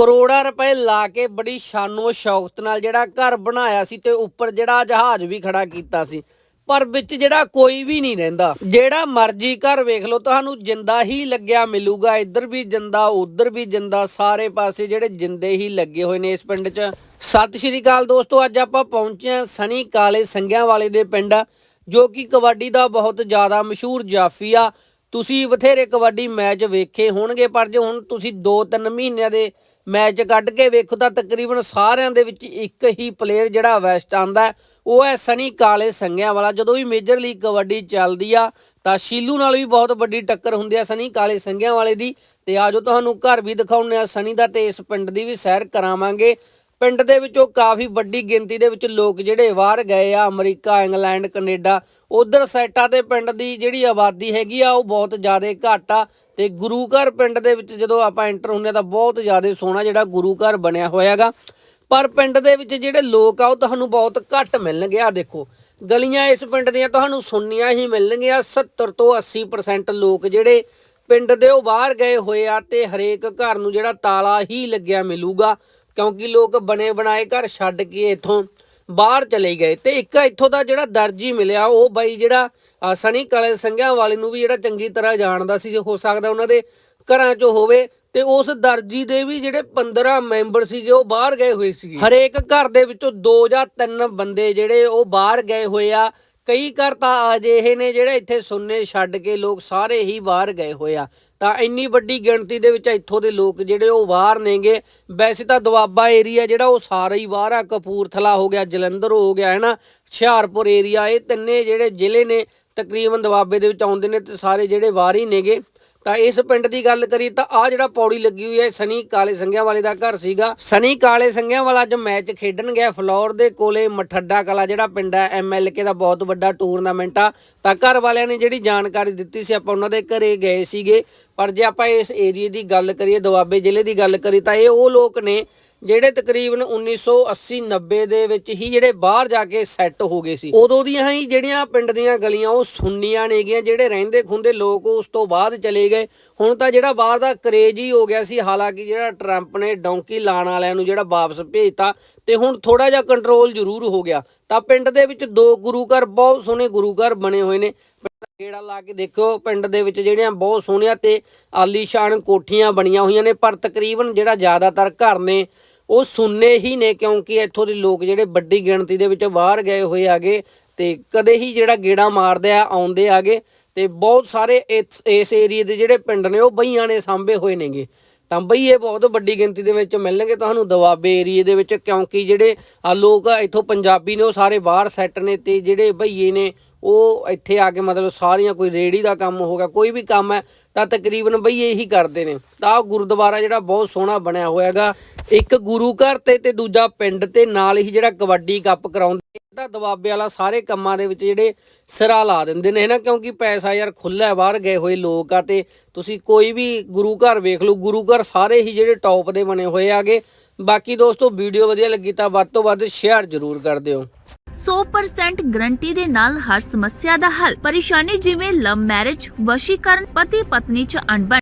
ਕਰੋੜਾਂ ਰੁਪਏ ਲਾ ਕੇ ਬੜੀ ਸ਼ਾਨੋ ਸ਼ੌਕਤ ਨਾਲ ਜਿਹੜਾ ਘਰ ਬਣਾਇਆ ਸੀ ਤੇ ਉੱਪਰ ਜਿਹੜਾ ਜਹਾਜ਼ ਵੀ ਖੜਾ ਕੀਤਾ ਸੀ। ਪਰ ਵਿੱਚ ਜਿਹੜਾ ਕੋਈ ਵੀ ਨਹੀਂ ਰਹਿੰਦਾ। ਜਿਹੜਾ ਮਰਜ਼ੀ ਘਰ ਵੇਖ ਲਓ, ਤੁਹਾਨੂੰ ਜਿੰਦਾ ਹੀ ਲੱਗਿਆ ਮਿਲੂਗਾ। ਇੱਧਰ ਵੀ ਜਿੰਦਾ, ਉੱਧਰ ਵੀ ਜਿੰਦਾ, ਸਾਰੇ ਪਾਸੇ ਜਿਹੜੇ ਜਿੰਦੇ ਹੀ ਲੱਗੇ ਹੋਏ ਨੇ ਇਸ ਪਿੰਡ 'ਚ। ਸਤਿ ਸ਼੍ਰੀ ਅਕਾਲ ਦੋਸਤੋ, ਅੱਜ ਆਪਾਂ ਪਹੁੰਚੇ ਹਾਂ ਸਨੀ ਕਾਲੇ ਸੰਗਿਆਂ ਵਾਲੇ ਦੇ ਪਿੰਡ, ਜੋ ਕਿ ਕਬੱਡੀ ਦਾ ਬਹੁਤ ਜ਼ਿਆਦਾ ਮਸ਼ਹੂਰ ਜਾਫੀ ਆ। ਤੁਸੀਂ ਬਥੇਰੇ ਕਬੱਡੀ ਮੈਚ ਵੇਖੇ ਹੋਣਗੇ, ਪਰ ਜੇ ਹੁਣ ਤੁਸੀਂ 2-3 ਮਹੀਨਿਆਂ ਦੇ ਮੈਚ ਕੱਢ ਕੇ ਵੇਖੋ ਤਾਂ ਤਕਰੀਬਨ ਸਾਰਿਆਂ ਦੇ ਵਿੱਚ ਇੱਕ ਹੀ ਪਲੇਅਰ ਜਿਹੜਾ ਵੈਸਟ ਆਂਦਾ ਉਹ ਹੈ ਸਨੀ ਕਾਲੇ ਸੰਗਿਆਂ ਵਾਲਾ। ਜਦੋਂ ਵੀ ਮੇਜਰ ਲੀਗ ਕਬੱਡੀ ਚੱਲਦੀ ਆ, ਤਾਂ ਸ਼ੀਲੂ ਨਾਲ ਵੀ ਬਹੁਤ ਵੱਡੀ ਟੱਕਰ ਹੁੰਦੀ ਆ ਸਨੀ ਕਾਲੇ ਸੰਗਿਆਂ ਵਾਲੇ ਦੀ। ਤੇ ਆਜੋ ਤੁਹਾਨੂੰ ਘਰ ਵੀ ਦਿਖਾਉਂਦੇ ਆ ਸਨੀ ਦਾ ਤੇ ਇਸ ਪਿੰਡ ਦੀ ਵੀ ਸੈਰ ਕਰਾਵਾਂਗੇ। ਪਿੰਡ ਦੇ ਵਿੱਚੋਂ ਕਾਫੀ ਵੱਡੀ ਗਿਣਤੀ ਦੇ ਵਿੱਚ ਲੋਕ ਜਿਹੜੇ ਬਾਹਰ ਗਏ ਆ, ਅਮਰੀਕਾ, ਇੰਗਲੈਂਡ, ਕੈਨੇਡਾ, ਉਧਰ ਸਾਈਟਾਂ ਤੇ ਪਿੰਡ ਦੀ ਜਿਹੜੀ ਆਬਾਦੀ ਹੈਗੀ ਆ, ਉਹ ਬਹੁਤ ਜ਼ਿਆਦਾ ਘੱਟ ਆ ਤੇ ਗੁਰੂ ਘਰ ਪਿੰਡ ਦੇ ਵਿੱਚ ਜਦੋਂ ਆਪਾਂ ਐਂਟਰ ਹੁੰਦੇ ਆ ਤਾਂ ਬਹੁਤ ਜ਼ਿਆਦਾ ਸੋਹਣਾ ਜਿਹੜਾ ਗੁਰੂ ਘਰ ਬਣਿਆ ਹੋਇਆਗਾ ਪਰ ਪਿੰਡ ਦੇ ਵਿੱਚ ਜਿਹੜੇ ਲੋਕ ਆ, ਉਹ ਤੁਹਾਨੂੰ ਬਹੁਤ ਘੱਟ ਮਿਲਣਗੇ। ਆ ਦੇਖੋ, ਗਲੀਆਂ ਇਸ ਪਿੰਡ ਦੀਆਂ ਤੁਹਾਨੂੰ ਸੁਣਨੀਆਂ ਹੀ ਮਿਲਣਗੀਆਂ। 70 ਤੋਂ 80% ਲੋਕ ਜਿਹੜੇ ਪਿੰਡ ਦੇ ਉਹ ਬਾਹਰ ਗਏ ਹੋਏ ਆ ਤੇ ਹਰੇਕ ਘਰ ਨੂੰ ਜਿਹੜਾ ਤਾਲਾ ਹੀ ਲੱਗਿਆ ਮਿਲੂਗਾ। ਕਿਉਂਕਿ ਲੋਕ ਬਣੇ ਬਣਾਏ ਘਰ ਛੱਡ ਕੇ ਇੱਥੋਂ ਬਾਹਰ ਚਲੇ ਗਏ ਤੇ ਇੱਕ ਇੱਥੋਂ ਦਾ ਜਿਹੜਾ ਦਰਜੀ ਮਿਲਿਆ, ਉਹ ਬਾਈ ਜਿਹੜਾ ਸਣੀ ਕਾਲੇ ਸੰਘਿਆਂ ਵਾਲੇ ਨੂੰ ਵੀ ਜਿਹੜਾ ਚੰਗੀ ਤਰ੍ਹਾਂ ਜਾਣਦਾ ਸੀ ਹੋ ਸਕਦਾ ਉਹਨਾਂ ਦੇ ਘਰਾਂ 'ਚ ਹੋਵੇ ਤੇ ਉਸ ਦਰਜੀ ਦੇ ਵੀ ਜਿਹੜੇ 15 ਮੈਂਬਰ ਸੀਗੇ, ਉਹ ਬਾਹਰ ਗਏ ਹੋਏ ਸੀਗੇ। ਹਰੇਕ ਘਰ ਦੇ ਵਿੱਚੋਂ ਦੋ ਜਾਂ ਤਿੰਨ ਬੰਦੇ ਜਿਹੜੇ ਉਹ ਬਾਹਰ ਗਏ ਹੋਏ ਆ ਕਈ ਘਰ ਤਾਂ ਅਜਿਹੇ ਨੇ ਜਿਹੜੇ ਇੱਥੇ ਸੁੰਨੇ ਛੱਡ ਕੇ ਲੋਕ ਸਾਰੇ ਹੀ ਬਾਹਰ ਗਏ ਹੋਏ ਆ। ਤਾਂ ਇੰਨੀ ਵੱਡੀ ਗਿਣਤੀ ਦੇ ਵਿੱਚ ਇੱਥੋਂ ਦੇ ਲੋਕ ਜਿਹੜੇ ਉਹ ਬਾਹਰ ਨੇਗੇ। ਵੈਸੇ ਤਾਂ ਦੁਆਬਾ ਏਰੀਆ ਜਿਹੜਾ ਉਹ ਸਾਰਾ ਹੀ ਬਾਹਰ ਆ। ਕਪੂਰਥਲਾ ਹੋ ਗਿਆ, ਜਲੰਧਰ ਹੋ ਗਿਆ ਹੈ ਨਾ ਹੁਸ਼ਿਆਰਪੁਰ ਏਰੀਆ, ਇਹ ਤਿੰਨੇ ਜਿਹੜੇ ਜ਼ਿਲ੍ਹੇ ਨੇ ਤਕਰੀਬਨ ਦੁਆਬੇ ਦੇ ਵਿੱਚ ਆਉਂਦੇ ਨੇ ਤੇ ਸਾਰੇ ਜਿਹੜੇ ਬਾਹਰ ਹੀ ਨੇਗੇ। ਤਾਂ ਇਸ ਪਿੰਡ ਦੀ ਗੱਲ ਕਰੀ ਤਾਂ ਆ ਜਿਹੜਾ ਪੌੜੀ ਲੱਗੀ ਹੋਈ ਹੈ ਸਨੀ ਕਾਲੇ ਸੰਘਿਆਂ ਵਾਲੇ ਦਾ ਘਰ ਸੀਗਾ। ਸਨੀ ਕਾਲੇ ਸੰਘਿਆਂ ਵਾਲਾ ਅੱਜ ਮੈਚ ਖੇਡਣ ਗਿਆ ਫਲੋਰ ਦੇ ਕੋਲੇ ਮਠੱਡਾ ਕਲਾ ਜਿਹੜਾ ਪਿੰਡ ਹੈ ਐਮਐਲਕੇ ਦਾ ਬਹੁਤ ਵੱਡਾ ਟੂਰਨਾਮੈਂਟ ਆ। ਤਾਂ ਘਰ ਵਾਲਿਆਂ ਨੇ ਜਿਹੜੀ ਜਾਣਕਾਰੀ ਦਿੱਤੀ ਸੀ, ਆਪਾਂ ਉਹਨਾਂ ਦੇ ਘਰੇ ਗਏ ਸੀਗੇ। ਪਰ ਜੇ ਆਪਾਂ ਇਸ ਏਰੀਏ ਦੀ ਗੱਲ ਕਰੀਏ, ਦੁਆਬੇ ਜ਼ਿਲ੍ਹੇ ਦੀ ਗੱਲ ਕਰੀ ਤਾਂ ਇਹ ਉਹ ਲੋਕ ਨੇ ਜਿਹੜੇ ਤਕਰੀਬਨ 1980 90 ਦੇ ਵਿੱਚ ਹੀ ਜਿਹੜੇ ਬਾਹਰ ਜਾ ਕੇ ਸੈੱਟ ਹੋ ਗਏ ਸੀ, ਉਦੋਂ ਦੀਆਂ ਹੀ ਜਿਹੜੀਆਂ ਪਿੰਡ ਦੀਆਂ ਗਲੀਆਂ ਉਹ ਸੁੰਨੀਆਂ ਨੇਗੀਆਂ ਜਿਹੜੇ ਰਹਿੰਦੇ ਖੁੰਦੇ ਲੋਕ ਉਸ ਤੋਂ ਬਾਅਦ ਚਲੇ ਗਏ। ਹੁਣ ਤਾਂ ਜਿਹੜਾ ਬਾਹਰ ਦਾ ਕਰੇਜ ਹੀ ਹੋ ਗਿਆ ਸੀ, ਹਾਲਾਂਕਿ ਜਿਹੜਾ ਟਰੰਪ ਨੇ ਡੌਂਕੀ ਲਾਣ ਵਾਲਿਆਂ ਨੂੰ ਜਿਹੜਾ ਵਾਪਸ ਭੇਜਤਾ, ਤੇ ਹੁਣ ਥੋੜਾ ਜਿਹਾ ਕੰਟਰੋਲ ਜ਼ਰੂਰ ਹੋ ਗਿਆ। ਤਾਂ ਪਿੰਡ ਦੇ ਵਿੱਚ ਦੋ ਗੁਰੂ ਘਰ, ਬਹੁਤ ਸੋਹਣੇ ਗੁਰੂ ਘਰ ਬਣੇ ਹੋਏ ਨੇ। ਗੇੜਾ ਲਾ ਕੇ ਦੇਖਿਓ, ਪਿੰਡ ਦੇ ਵਿੱਚ ਜਿਹੜੀਆਂ ਬਹੁਤ ਸੋਹਣੀਆਂ ਤੇ ਆਲੀਸ਼ਾਨ ਕੋਠੀਆਂ ਬਣੀਆਂ ਹੋਈਆਂ ਨੇ, ਪਰ ਤਕਰੀਬਨ ਜਿਹੜਾ ਜ਼ਿਆਦਾਤਰ ਘਰ ਨੇ ਉਹ ਸੁਣਨੇ ਹੀ ਨੇ ਕਿਉਂਕਿ ਇੱਥੋਂ ਦੇ ਲੋਕ ਜਿਹੜੇ ਵੱਡੀ ਗਿਣਤੀ ਦੇ ਵਿੱਚ ਬਾਹਰ ਗਏ ਹੋਏ ਆਗੇ ਤੇ ਕਦੇ ਹੀ ਜਿਹੜਾ ਗੇੜਾ ਮਾਰਦੇ ਆ, ਆਉਂਦੇ ਆਗੇ ਤੇ ਬਹੁਤ ਸਾਰੇ ਇਸ- ਇਸ ਏਰੀਏ ਦੇ ਜਿਹੜੇ ਪਿੰਡ ਨੇ ਉਹ ਬਈਆਂ ਨੇ, ਸਾਂਭੇ ਹੋਏ ਨੇਗੇ। ਤਾਂ ਬਈਏ ਬਹੁਤ ਵੱਡੀ ਗਿਣਤੀ ਦੇ ਵਿੱਚ ਮਿਲਣਗੇ ਤੁਹਾਨੂੰ ਦਵਾਬੇ ਏਰੀਏ ਦੇ ਵਿੱਚ ਕਿਉਂਕਿ ਜਿਹੜੇ ਆ ਲੋਕ ਇੱਥੋਂ ਪੰਜਾਬੀ ਨੇ ਉਹ ਸਾਰੇ ਬਾਹਰ ਸੈੱਟ ਨੇ ਤੇ ਜਿਹੜੇ ਬਈਏ ਨੇ ਉਹ ਇੱਥੇ ਆ ਕੇ ਮਤਲਬ ਸਾਰੀਆਂ ਕੋਈ ਰੇੜੀ ਦਾ ਕੰਮ ਹੋ ਗਿਆ, ਕੋਈ ਵੀ ਕੰਮ ਹੈ ਤਾਂ ਤਕਰੀਬਨ ਬਈਏ ਹੀ ਕਰਦੇ ਨੇ। ਤਾਂ ਆਹ ਗੁਰਦੁਆਰਾ ਜਿਹੜਾ ਬਹੁਤ ਸੋਹਣਾ ਬਣਿਆ ਹੋਇਆ ਹੈਗਾ ਇੱਕ ਗੁਰੂ ਘਰ ਤੇ ਤੇ ਦੂਜਾ ਪਿੰਡ ਤੇ ਨਾਲ ਹੀ ਜਿਹੜਾ ਕਬੱਡੀ ਕੱਪ ਕਰਾਉਂਦੇ ਤਾਂ ਦਵਾਬੇ ਵਾਲਾ ਸਾਰੇ ਕੰਮਾਂ ਦੇ ਵਿੱਚ ਜਿਹੜੇ ਸਿਰਾ ਲਾ ਦਿੰਦੇ ਨੇ ਨਾ? ਕਿਉਂਕਿ ਪੈਸਾ ਯਾਰ ਖੁੱਲਾ ਬਾਹਰ ਗਏ ਹੋਏ ਲੋਕ ਆ ਤੇ ਤੁਸੀਂ ਕੋਈ ਵੀ ਗੁਰੂ ਘਰ ਵੇਖ ਲਓ, ਗੁਰੂ ਘਰ ਸਾਰੇ ਹੀ ਜਿਹੜੇ ਟੌਪ ਦੇ ਬਣੇ ਹੋਏ ਆਗੇ। ਬਾਕੀ ਦੋਸਤੋ, ਵੀਡੀਓ ਵਧੀਆ ਲੱਗੀ ਤਾਂ ਵੱਧ ਤੋਂ ਵੱਧ ਸ਼ੇਅਰ ਜ਼ਰੂਰ ਕਰ ਦਿਓ। 100% ਗਰੰਟੀ ਦੇ ਨਾਲ ਹਰ ਸਮੱਸਿਆ ਦਾ ਹੱਲ। ਪਰੇਸ਼ਾਨੀ ਜਿਵੇਂ ਲਵ ਮੈਰਿਜ, ਵਸ਼ੀਕਰਨ ਪਤੀ ਪਤਨੀ ਚ ਅਣਬਣ